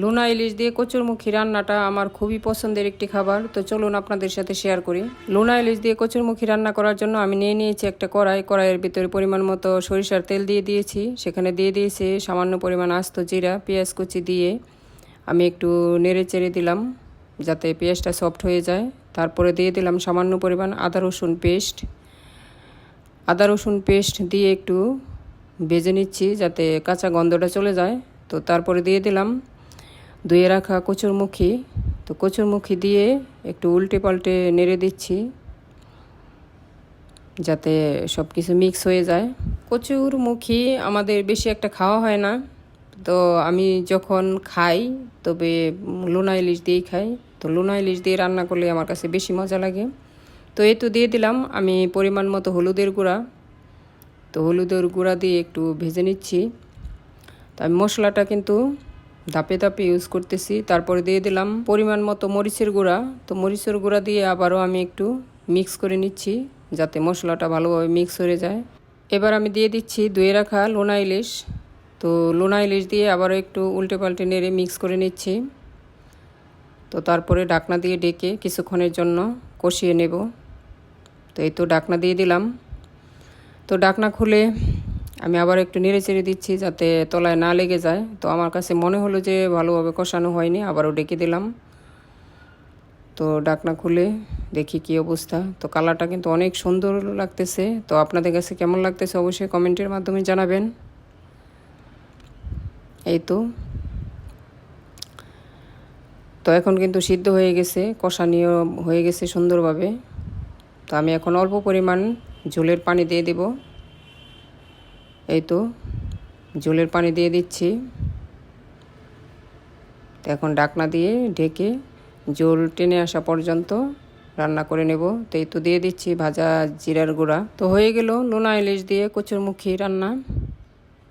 লোনা ইলিশ দিয়ে কচুরমুখী রান্নাটা আমার খুবই পছন্দের একটি খাবার। তো চলুন আপনাদের সাথে শেয়ার করি। লোনা ইলিশ দিয়ে কচুরমুখী রান্না করার জন্য আমি নিয়ে নিয়েছি একটা কড়াই। কড়াইয়ের ভিতরে পরিমাণ মতো সরিষার তেল দিয়ে দিয়েছি। সেখানে দিয়ে দিয়েছি সামান্য পরিমাণ আস্ত জিরা, পেঁয়াজ কুচি দিয়ে আমি একটু নেড়ে চেড়ে দিলাম যাতে পেঁয়াজটা সফট হয়ে যায়। তারপরে দিয়ে দিলাম সামান্য পরিমাণ আদা রসুন পেস্ট আদা রসুন পেস্ট দিয়ে একটু ভেজে নিচ্ছি যাতে কাঁচা গন্ধটা চলে যায়। তো তারপরে দিয়ে দিলাম ধুয়ে রাখা কচুরমুখী। তো কচুরমুখী দিয়ে একটু উল্টে পাল্টে নেড়ে দিচ্ছি, যাতে সব কিছু মিক্স হয়ে যায়। কচুরমুখী আমাদের বেশি একটা খাওয়া হয় না। তো আমি যখন খাই, তবে লোনা ইলিশ দিয়েই খাই। তো লোনা ইলিশ দিয়ে রান্না করলে আমার কাছে বেশি মজা লাগে। তো এই তো দিয়ে দিলাম। আমি পরিমাণ মতো হলুদের গুঁড়া। তো হলুদের গুঁড়া দিয়ে একটু ভেজে নিচ্ছি। তো আমি মশলাটা কিন্তু ধাপে ধাপে ইউজ করতেছি। তারপরে দিয়ে দিলাম পরিমাণ মতো মরিচের গুঁড়া। তো মরিচের গুঁড়া দিয়ে আবারও আমি একটু মিক্স করে নিচ্ছি, যাতে মশলাটা ভালোভাবে মিক্স হয়ে যায়। এবার আমি দিয়ে দিচ্ছি ধুয়ে রাখা লোনা ইলিশ। তো লোনা ইলিশ দিয়ে আবারও একটু উল্টে পাল্টে নেড়ে মিক্স করে নিচ্ছি। তো তারপরে ডাকনা দিয়ে ডেকে কিছুক্ষণের জন্য কষিয়ে নেব। তো এই তো ডাকনা দিয়ে দিলাম। তো ডাকনা খুলে আমি আবার একটু নেড়ে চেড়ে দিচ্ছি যাতে তলায় না লেগে যায়। তো আমার কাছে মনে হলো যে ভালোভাবে কষানো হয়নি, আবারও ডেকে দিলাম। তো ডাকনা খুলে দেখি কি অবস্থা। তো কালারটা কিন্তু অনেক সুন্দর লাগতেছে। তো আপনাদের কাছে কেমন লাগতেছে অবশ্যই কমেন্টের মাধ্যমে জানাবেন। এই তো। তো এখন কিন্তু সিদ্ধ হয়ে গেছে, কষানিও হয়ে গেছে সুন্দরভাবে। তো আমি এখন অল্প পরিমাণ ঝোলের পানি দিয়ে দেব। এই তো ঝোলের পানি দিয়ে দিচ্ছি। তো এখন ডাকনা দিয়ে ঢেকে জোল টেনে আসা পর্যন্ত রান্না করে নেব। তো এই তো দিয়ে দিচ্ছি ভাজা জিরার গুঁড়া। তো হয়ে গেল নোনা ইলিশ দিয়ে কচুরমুখী রান্না।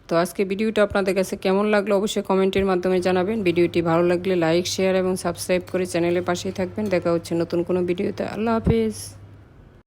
তো আজকে ভিডিওটা আপনাদের কাছে কেমন লাগল অবশ্যই কমেন্টের মাধ্যমে জানাবেন। ভিডিওটি ভালো লাগলে লাইক, শেয়ার এবং সাবস্ক্রাইব করে চ্যানেলের পাশেই থাকবেন। দেখা হচ্ছে নতুন কোনো ভিডিওতে। আল্লাহ হাফিজ।